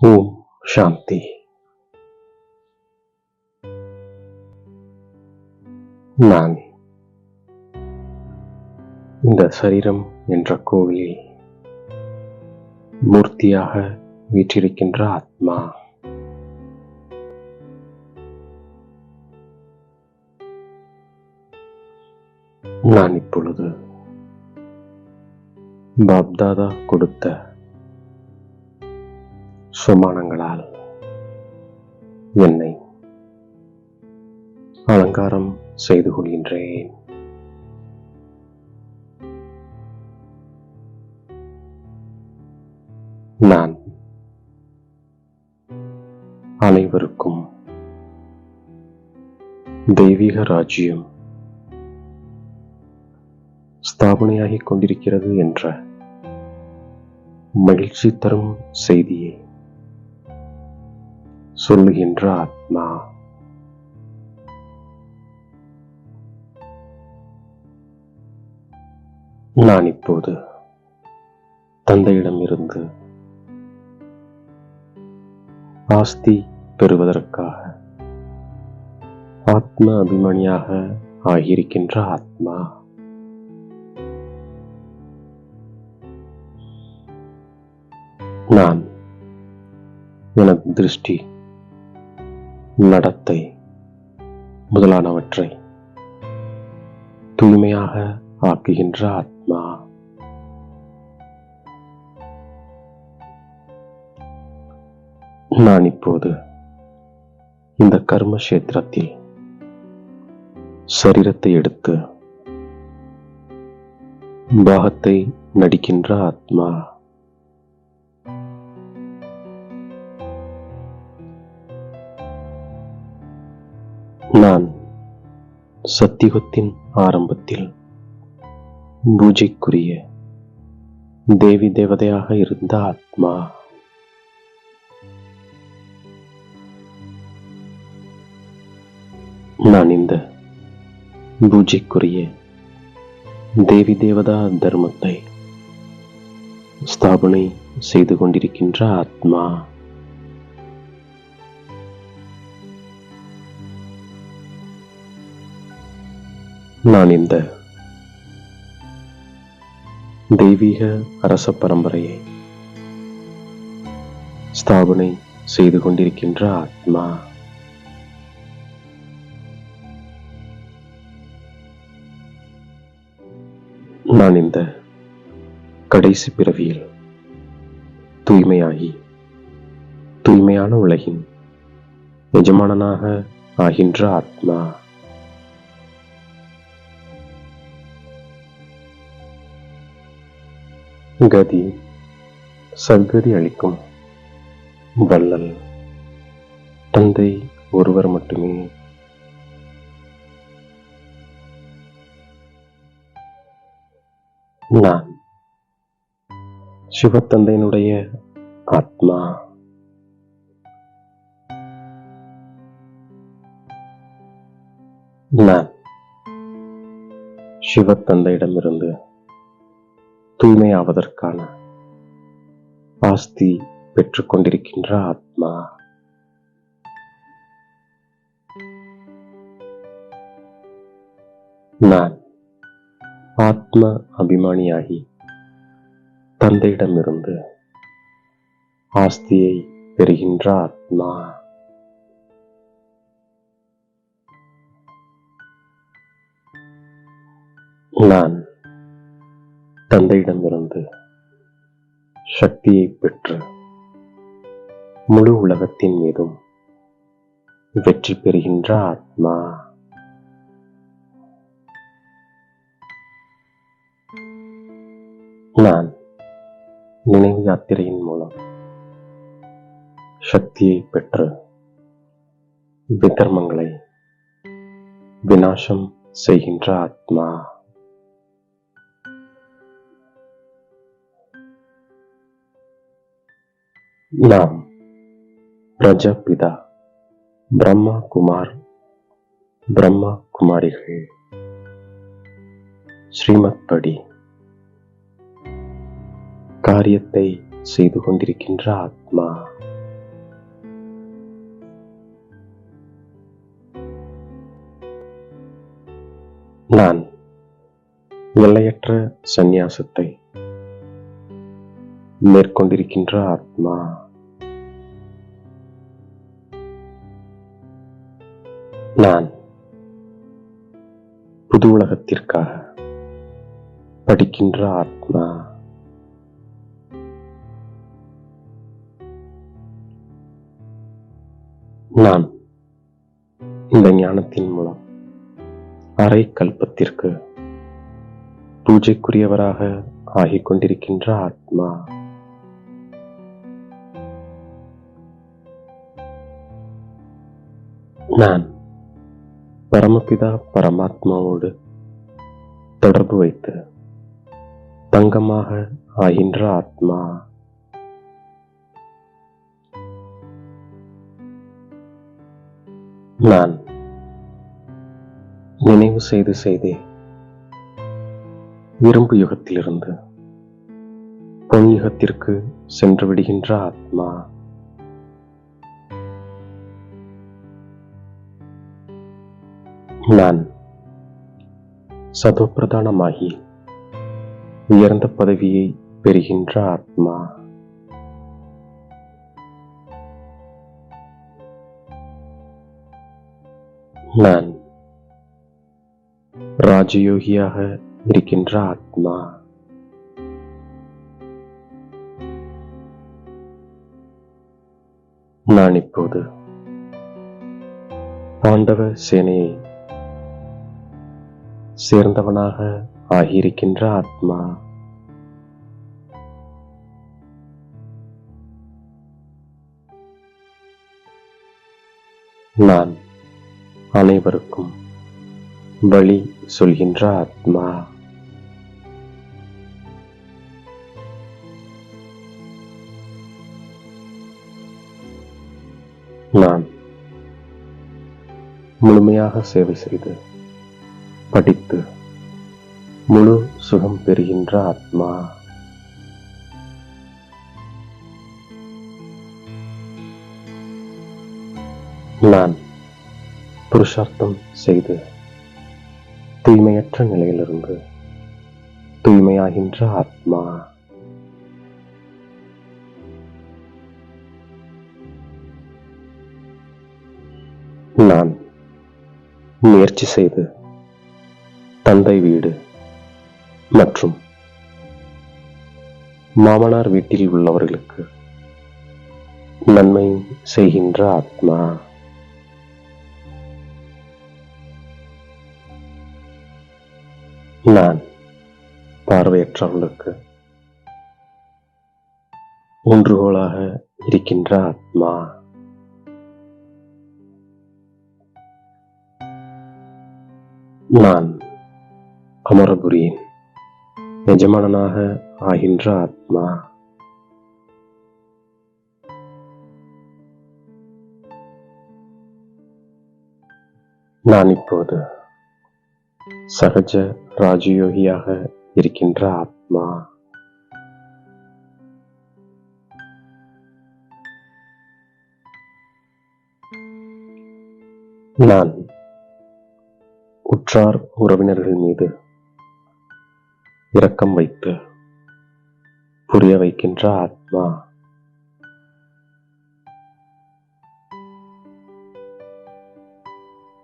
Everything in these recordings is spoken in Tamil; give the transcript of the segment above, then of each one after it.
ஓம் சாந்தி. நான் இந்த சரீரம் என்ற கோவிலில் மூர்த்தியாக வீற்றிருக்கின்ற ஆத்மா. நான் இப்பொழுது பாப்தாதா கொடுத்த சுமானங்களால் என்னை அலங்காரம் செய்து கொள்கின்றேன். நான் அனைவருக்கும் தெய்வீக ராஜ்யம் ஸ்தாபனையாகிக் கொண்டிருக்கிறது என்ற மகிழ்ச்சி தரும் செய்தியை சொல்லுகின்ற ஆத்மா. நான் இப்போது தந்தையிடமிருந்து ஆஸ்தி பெறுவதற்காக ஆத்ம அபிமானியாக ஆகியிருக்கின்ற ஆத்மா. நான் எனது திருஷ்டி நடத்தை முதலானவற்றை தூய்மையாக ஆக்குகின்ற ஆத்மா. நான் இப்போது இந்த கர்ம கஷேத்திரத்தில் சரீரத்தை எடுத்து பாகத்தை நடிக்கின்ற ஆத்மா. நான் சத்தியுகத்தின் ஆரம்பத்தில் பூஜைக்குரிய தேவி தேவதையாக இருந்த ஆத்மா. நான் இந்த பூஜைக்குரிய தேவி தேவதா தர்மத்தை ஸ்தாபனை செய்து கொண்டிருக்கின்ற ஆத்மா. நான் இந்த தெய்வீக அரச பரம்பரையை ஸ்தாபனை செய்து கொண்டிருக்கின்ற ஆத்மா. நான் இந்த கடைசி பிறவியில் தூய்மையாகி தூய்மையான உலகின் எஜமானனாக ஆகின்ற ஆத்மா. கதி சத்கதி அளிக்கும். வள்ளல். தந்தை ஒருவர் மட்டுமே. நான் சிவத்தந்தையினுடைய ஆத்மா. நான் சிவத்தந்தையிடமிருந்து தூய்மையாவதற்கான ஆஸ்தி பெற்றுக்கொண்டிருக்கின்ற ஆத்மா. நான் ஆத்ம அபிமானியாகி தந்தையிடமிருந்து ஆஸ்தியை பெறுகின்ற ஆத்மா. நான் தந்தையிடமிருந்து சக்தியை பெற்று முழு உலகத்தின் மீதும் வெற்றி பெறுகின்ற ஆத்மா. நான் நினைவு யாத்திரையின் மூலம் சக்தியை பெற்று விதர்மங்களை விநாசம் செய்கின்ற ஆத்மா. நாம் பிரஜபிதா பிரம்மா குமார் பிரம்மா குமாரிகள். ஸ்ரீமத் படி காரியத்தை செய்து கொண்டிருக்கின்ற ஆத்மா. நான் எல்லையற்ற சந்நியாசத்தை மேற்கொண்டிருக்கின்ற ஆத்மா. நான் புது உலகத்திற்காக படிக்கின்ற ஆத்மா. நான் இந்த ஞானத்தின் மூலம் அரை கல்பத்திற்கு பூஜைக்குரியவராக ஆகிக் கொண்டிருக்கின்ற ஆத்மா. நான் பரமபிதா பரமாத்மாவோடு தொடர்பு வைத்து தங்கமாக ஆகின்ற ஆத்மா நான் நினைவு செய்து செய்தே இரும்பு யுகத்திலிருந்து பொன் யுகத்திற்கு சென்று விடுகின்ற ஆத்மா நான் சதுப்பிரதானமாகி உயர்ந்த பதவியை பெறுகின்ற ஆத்மா. நான் ராஜயோகியாக இருக்கின்ற ஆத்மா. நான் இப்போது பாண்டவ சேனையை சேர்ந்தவனாக ஆகியிருக்கின்ற ஆத்மா. நான் அனைவருக்கும் வழி சொல்கின்ற ஆத்மா. நான் முழுமையாக சேவை செய்து படித்து முழு சுகம் பெறுகின்ற ஆத்மா. நான் புருஷார்த்தம் செய்து தூய்மையற்ற நிலையிலிருந்து தூய்மையாகின்ற ஆத்மா. நான் முயற்சி செய்து தந்தை வீடு மற்றும் மாமனார் வீட்டில் உள்ளவர்களுக்கு நன்மை செய்கின்ற ஆத்மா. நான் பார்வையற்றவர்களுக்கு ஊன்றுகோலாக இருக்கின்ற ஆத்மா. நான் அமரபுரியின் எஜமானனாக ஆகின்ற ஆத்மா. நான் இப்போது சகஜ ராஜயோகியாக இருக்கின்ற ஆத்மா. நான் உற்றார் உறவினர்கள் மீது இரக்கம் வைத்து புரிய வைக்கின்ற ஆத்மா.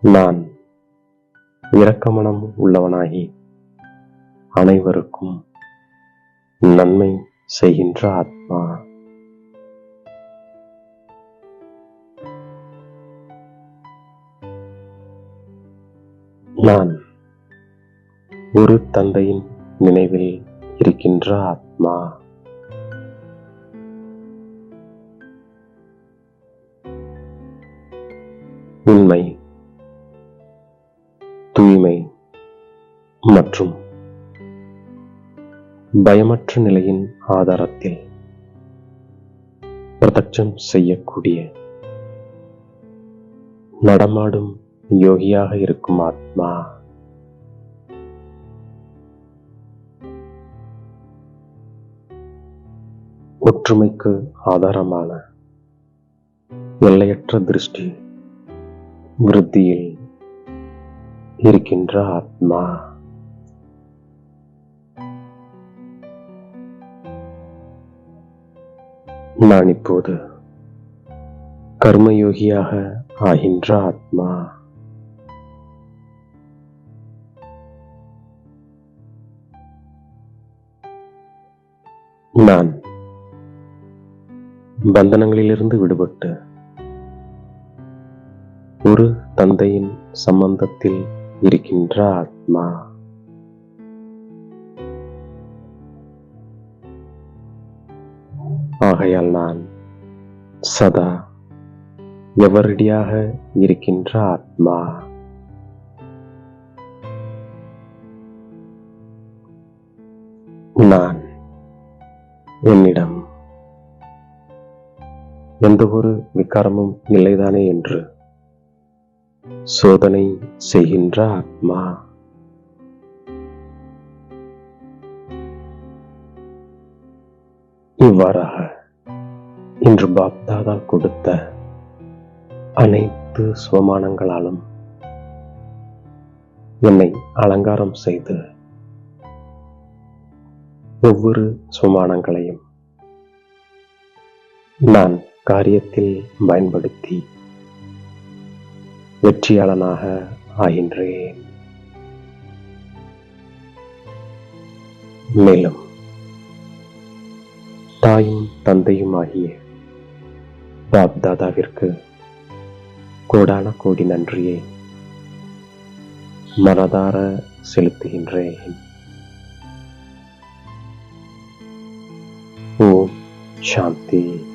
நான் இரக்கமனம் உள்ளவனாகி அனைவருக்கும் நன்மை செய்கின்ற ஆத்மா. நான் ஒரு தந்தையின் நினைவில் இருக்கின்ற ஆத்மா. உண்மை தூய்மை மற்றும் பயமற்ற நிலையின் ஆதாரத்தில் பிரதட்சம் செய்யக்கூடிய நடமாடும் யோகியாக இருக்கும் ஆத்மா. ஒற்றுமைக்கு ஆதாரமான எல்லையற்ற திருஷ்டி விருத்தியில் இருக்கின்ற ஆத்மா. நான் இப்போது கர்மயோகியாக ஆகின்ற ஆத்மா. நான் பந்தனங்களிலிருந்து விடுபட்டு ஒரு தந்தையின் சம்பந்தத்தில் இருக்கின்ற ஆத்மா. ஆகையால் நான் சதா எவரடியாக இருக்கின்ற ஆத்மா. நான் என்னிடம் எந்த ஒரு விகாரமும் இல்லைதானே என்று. சோதனை செய்கின்ற ஆத்மா. இவ்வாறாக இன்று பாப்தாதா கொடுத்த அனைத்து சுவமானங்களாலும் என்னை அலங்காரம் செய்து ஒவ்வொரு சுமானங்களையும் நான் காரியத்தில் பயன்படுத்தி வெற்றியாளனாக ஆகின்றேன். மேலும் தாயும் தந்தையும் ஆகிய பாப் தாதாவிற்கு கோடான கோடி நன்றியை மனதார செலுத்துகின்றேன். ஓம் சாந்தி.